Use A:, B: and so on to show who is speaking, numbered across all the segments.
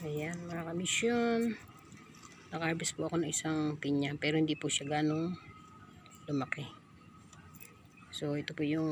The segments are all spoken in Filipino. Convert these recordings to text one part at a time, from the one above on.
A: Ayan, mga kamisyon. Naka-harvest po ako ng isang pinya. Pero hindi po siya ganong lumaki. So, ito po yung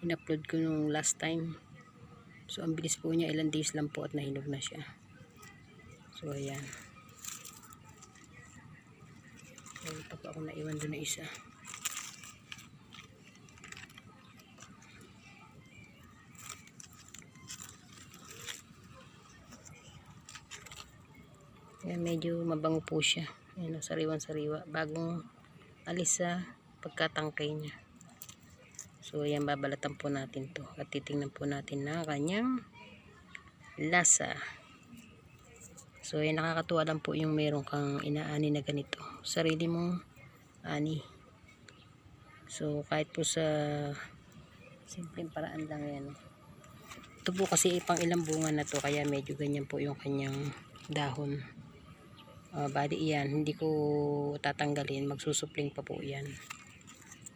A: in-upload ko nung last time. So, ang bilis po niya. Ilang days lang po at nahinog na siya. So, ayan. Ayan pa po ako naiwan doon na isa. Ayan, medyo mabango po siya. Ayan, sariwan-sariwa. Bagong alis sa pagkatangkay niya. So, ayan, babalatan po natin to. At titingnan po natin na kanyang lasa. So, ayan, nakakatuwa lang po yung meron kang inaani na ganito. Sarili mong ani. So, kahit po sa simpleng paraan lang yan. Ito po kasi pang ilang bunga na to. Kaya medyo ganyan po yung kanyang dahon. Uh, bali yan, hindi ko tatanggalin. Magsusupling pa po yan.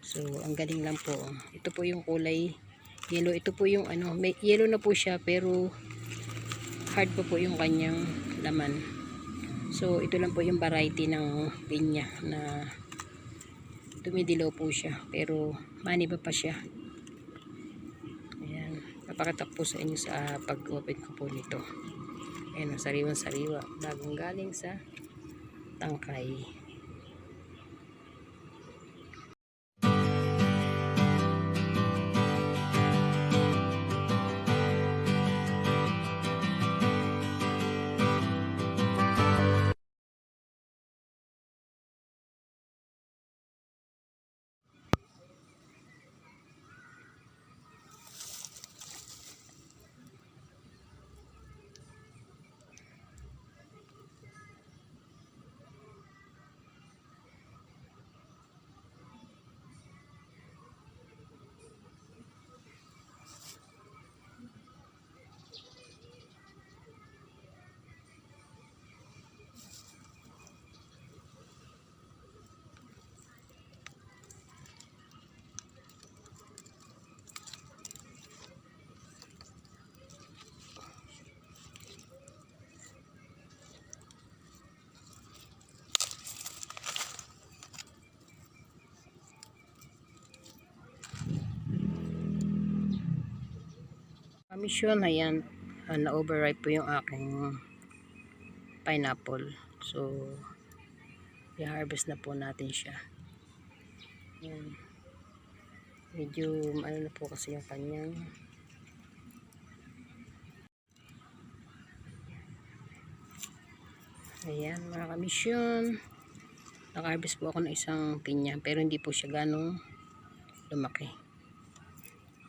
A: So, ang galing lang po. Ito po yung kulay yellow. Ito po yung ano, may yellow na po siya pero hard pa po yung kanyang laman. So, ito lang po yung variety ng pinya na tumidilaw po siya. Pero, maniba pa siya. Ayan. Papakita ko po sa inyo sa pag-open ko po nito. Ayan, sariwan-sariwa. Bagong galing sa tangkay. Kamisyon, ayan, uh, na-overripe po yung aking pineapple. So, i-harvest na po natin siya. Ayan. Medyo, ano na po kasi yung kanyang Ayan, mga kamisyon. Naka-harvest po ako ng isang pinya. Pero hindi po siya ganong lumaki.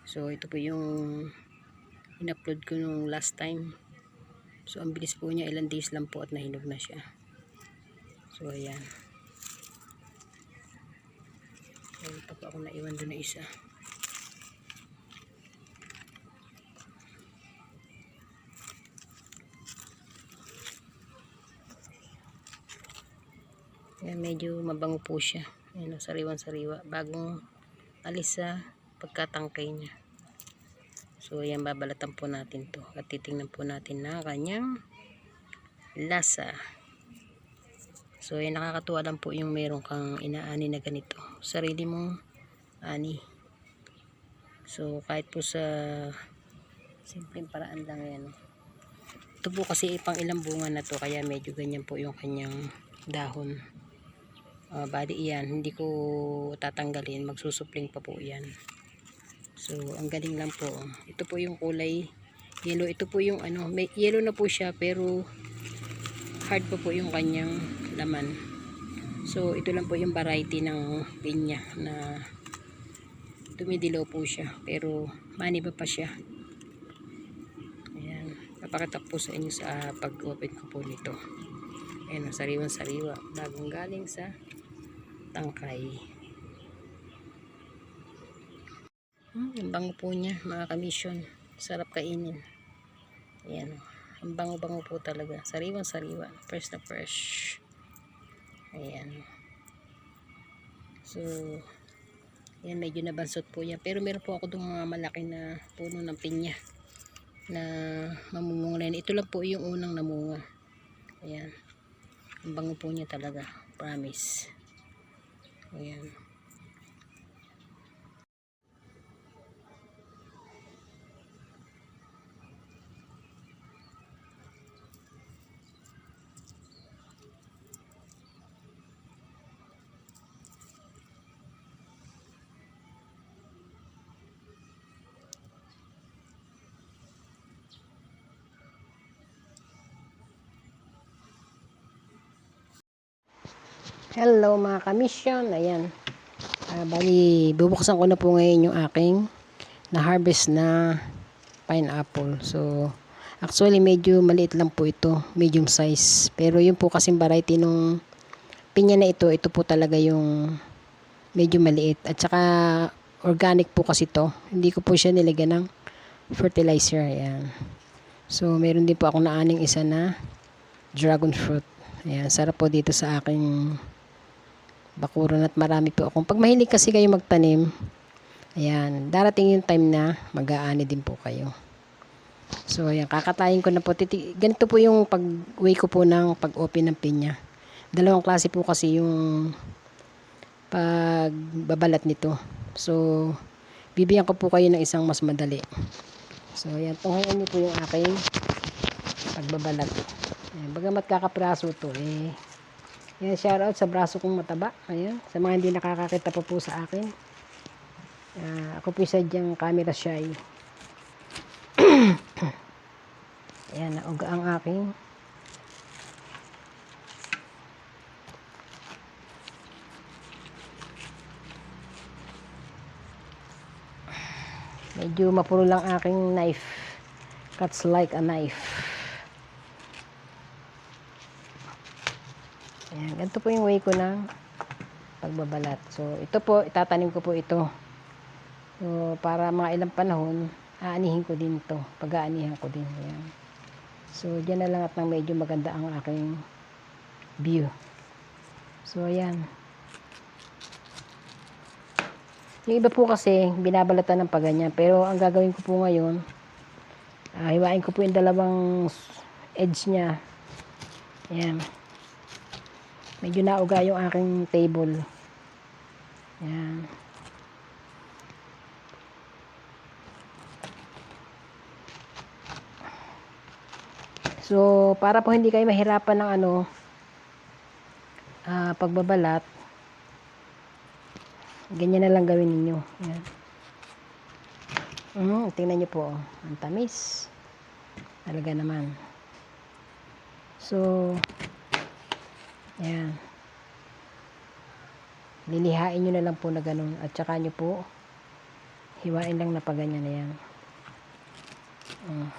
A: So, ito po yung in-upload ko nung last time. So, ang bilis po niya. Ilang days lang po at nahinog na siya. So, ayan. Ayan pa po ako naiwan doon na isa. Ayan, medyo mabango po siya. Ayan, sariwan-sariwa. Bagong alis sa pagkatangkay niya. So, ayan, babalatan po natin to. At titingnan po natin na kanyang lasa. So, ayan, nakakatuwa lang po yung meron kang inaani na ganito. Sarili mong ani. So, kahit po sa simpleng paraan lang yan. Ito po kasi pang ilang bunga na to. Kaya medyo ganyan po yung kanyang dahon. Uh, bali yan, hindi ko tatanggalin. Magsusupling pa po yan. So, ang galing lang po. Ito po yung kulay yellow. Ito po yung ano, may yellow na po siya pero hard pa po yung kanyang laman. So, ito lang po yung variety ng pinya na tumidilaw po siya. Pero, maniba pa siya. Ayan. Papakita ko po sa inyo sa pag-open ko po nito. Ayan, sariwan-sariwa. Bagong galing sa tangkay. Hmm, ang bango po niya, mga kamisyon. Sarap kainin. Ayan. Ang bango-bango po talaga. Sariwan-sariwa. Fresh na fresh. Ayan. So, yan medyo nabansot po yan. Pero meron po ako itong mga malaki na puno ng pinya. na mamumunga na yan. Ito lang po yung unang namunga. Ayan. Ang bango po niya talaga. Promise. Ayan. Hello mga kamisyon. Ayan. Ah, bali, bubuksan ko na po ngayon yung aking na-harvest na pineapple. So, actually medyo maliit lang po ito. Medium size. Pero yun po kasing variety nung pinya na ito. Ito po talaga yung medyo maliit. At saka organic po kasi to. Hindi ko po siya nilagyan ng fertilizer. Ayan. So, meron din po ako naaning isa na dragon fruit. Ayan, sarap po dito sa aking bakuran at marami po akong. Pag mahilig kasi kayo magtanim, ayan, darating yung time na mag-aani din po kayo. So, ayan, kakatayin ko na po. Titi ganito po yung pag-way ko po ng pag-open ng pinya. Dalawang klase po kasi yung pagbabalat nito. So, bibigyan ko po kayo ng isang mas madali. So, ayan, tunghayan niyo po yung aking pagbabalat. Ayan, bagamat kakapraso to, eh, yan, shoutout sa braso kong mataba. Ayan, sa mga hindi nakakakita pa po sa akin. Ah, ako po sadyang camera shy. Ayan, nauga ang aking medyo mapuro lang aking knife cuts like a knife Ayan, ganito po yung way ko ng pagbabalat. So, ito po, itatanim ko po ito. So, para mga ilang panahon, aanihin ko din to. Pag-aanihan ko din. Ayan. So, dyan na lang at nang medyo maganda ang aking view. So, ayan. Yung iba po kasi, binabalatan ng paganyan. Pero, ang gagawin ko po ngayon, ah, hiwain ko po yung dalawang edge niya. Ayan. Medyo nauga yung aking table. Yan. So, para po hindi kayo mahirapan ng ano, ah, pagbabalat, ganyan na lang gawin ninyo. Yan. Mm, tingnan nyo po. Ang tamis. Talaga naman. So, Ayan. Lilihain nyo na lang po na ganun. At saka nyo po, hiwain lang na paganyan na yan. Uh.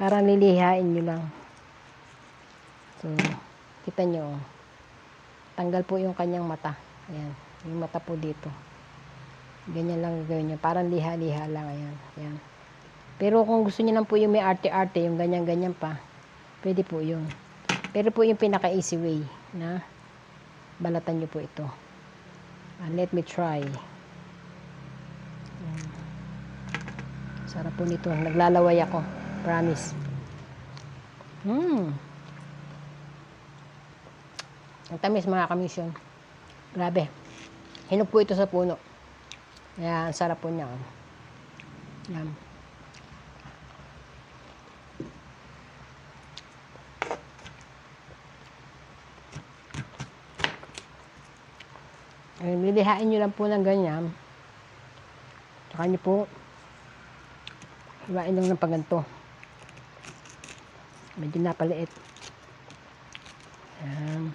A: Parang lilihain nyo lang. So, kita nyo. oh. Tanggal po yung kanyang mata. Ayan. Yung mata po dito. Ganyan lang gagawin nyo. Parang liha-liha lang. Ayan. Ayan. Pero kung gusto nyo lang po yung may arte-arte, yung ganyan-ganyan pa, pwede po yun. Pero po yung pinaka easy way na balatan nyo po ito. Uh, let me try. Ayan. Sarap po nito. Naglalaway ako. Promise. Hmm. Ang tamis mga kamisyon. Grabe. Hinog po ito sa puno. Kaya ang sarap po niya. oh. Ayun, lilihain nyo lang po ng ganyan. Tsaka nyo po, hiwain lang ng paganto. Medyo napaliit. Ayan.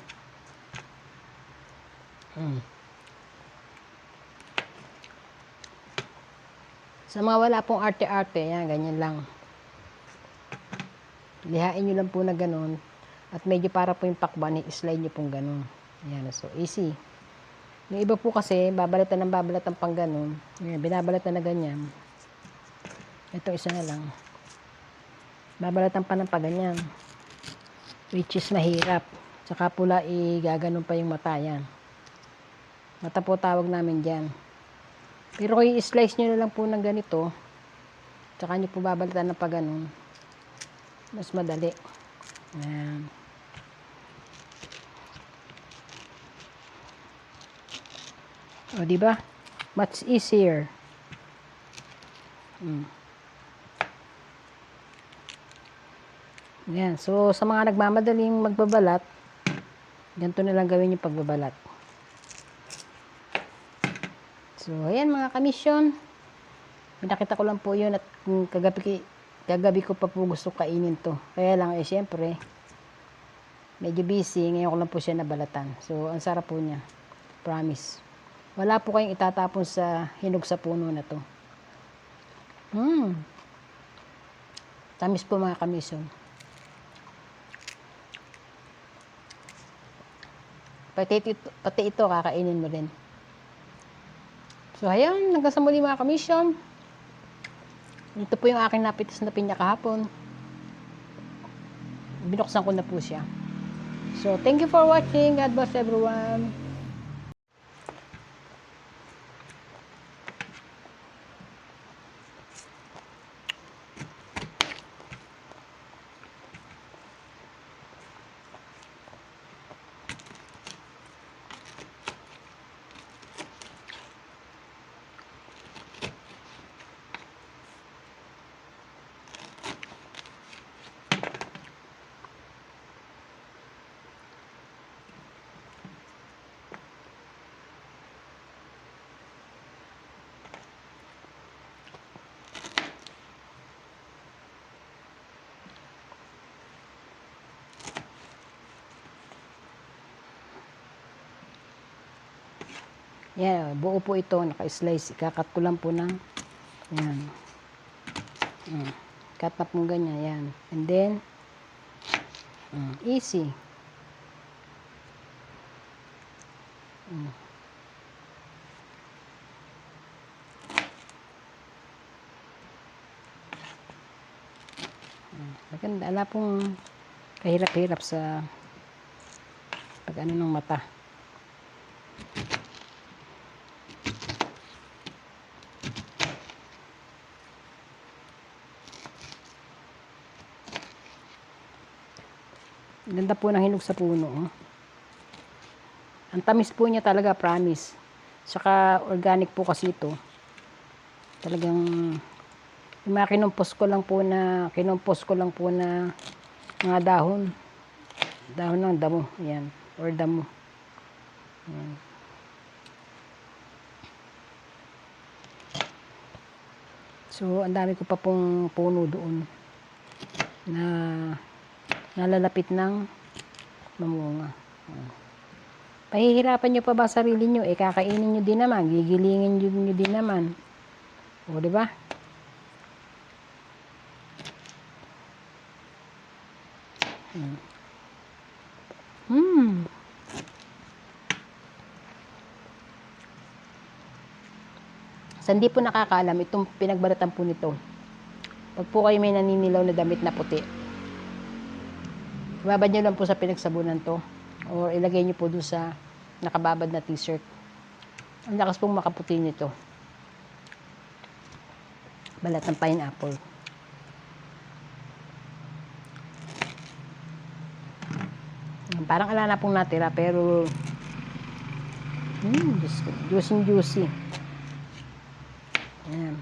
A: Hmm. Sa mga wala pong arte-arte, yan, ganyan lang. Lihain nyo lang po na ganun. At medyo para po yung pakban, i-slide nyo pong ganun. Ayan, so easy. Yung iba po kasi, babalatan ng babalatan pang ganun. Ayan, binabalatan na ganyan. Ito isa na lang. Babalatan pa ng paganyan. Which is mahirap. Tsaka pula, igaganon pa yung mata yan. Mata po tawag namin dyan. Pero kung i-slice nyo na lang po ng ganito, Tsaka nyo po babalitan na pa ganun. Mas madali. Ayan. O, di ba? Much easier. Mm. Yan. So, sa mga nagmamadaling magbabalat, ganito na lang gawin yung pagbabalat. So, ayan mga kamisyon. Pinakita ko lang po yun at kagabi, kagabi ko pa po gusto kainin to. Kaya lang, eh, syempre, medyo busy. Ngayon ko lang po siya nabalatan. So, ang sarap po niya. Promise. Wala po kayong itatapon sa hinog sa puno na to. Hmm. Tamis po mga kamisyon. Pati ito, pati ito kakainin mo din. So, ayan. Hanggang sa muli mga kamisyon. Ito po yung aking napitas na pinya kahapon. Binuksan ko na po siya. So, thank you for watching. God bless everyone. Yan, buo po ito, naka-slice. Ikakat ko lang po ng, yan. Mm. Cut na po ganyan, yan. And then, mm, easy. Mm. Mm, Maganda, ala pong kahirap-hirap sa pag ano ng mata. Ganda po ng hinog sa puno. Oh. Ang tamis po niya talaga, promise. Saka organic po kasi ito. Talagang yung mga kinumpos ko lang po na kinumpos ko lang po na mga dahon. Dahon ng damo. Yan. Or damo. Yan. So, ang dami ko pa pong puno doon na nalalapit ng mamunga. Pahihirapan nyo pa ba sarili nyo? Eh, kakainin nyo din naman. Gigilingin nyo, din naman. O, di ba? Hmm. Hmm. Sa po nakakaalam, itong pinagbalatan po nito. Pag po kayo may naninilaw na damit na puti, Ibabad nyo lang po sa pinagsabunan to. Or ilagay nyo po doon sa nakababad na t-shirt. Ang lakas pong makaputi nito. Balat ng pineapple. Parang ala na pong natira pero hmm, juicy juicy. Ayan.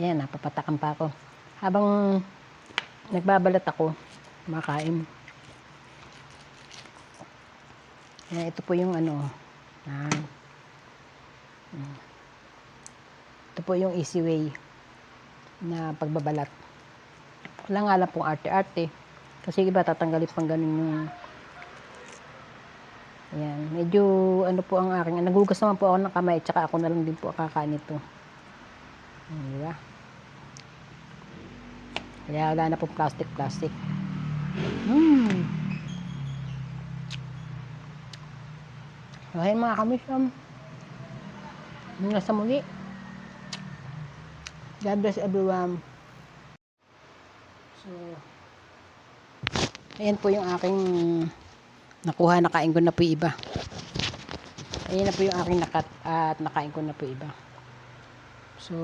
A: Ayan, napapatakan pa ako. Habang nagbabalat ako, makain. Ayan, ito po yung ano. Ayan. Ito po yung easy way na pagbabalat. Wala nga lang pong arte-arte. Kasi iba tatanggalin pang ganun yung Ayan. Medyo ano po ang aking. Nagugas naman po ako ng kamay. Tsaka ako na lang din po kakain ito. Di ba? Kaya wala na pong plastic-plastic. Hmm. Okay mga kamisyam. Hanggang sa muli. God bless everyone. So, ayan po yung aking nakuha. Nakain ko na po iba. Ayan na po yung aking nakat at nakain ko na po iba. So,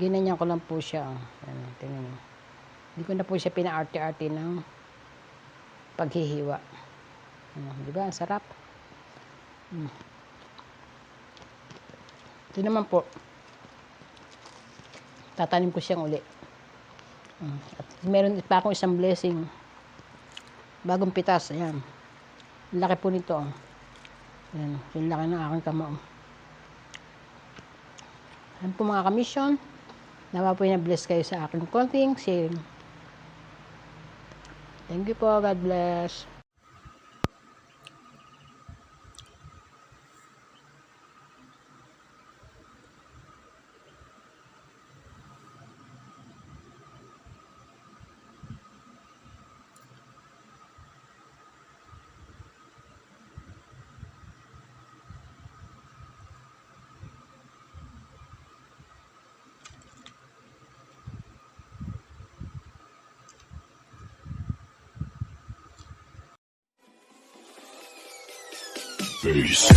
A: ginanyan ko lang po siya. oh. Ayan, tingnan nyo. Hindi ko na po siya pina-arte-arte ng paghihiwa. Ano, di ba? Ang sarap. Mm. Ito naman po. Tatanim ko siyang uli. Mm. At meron pa akong isang blessing. Bagong pitas. Ayan. Ang laki po nito. oh. Ayan. Yung laki ng aking kamao. Ayan po mga kamisyon. Nawa po na bless kayo sa aking konting sharing. Thank you po. God bless.
B: Peace.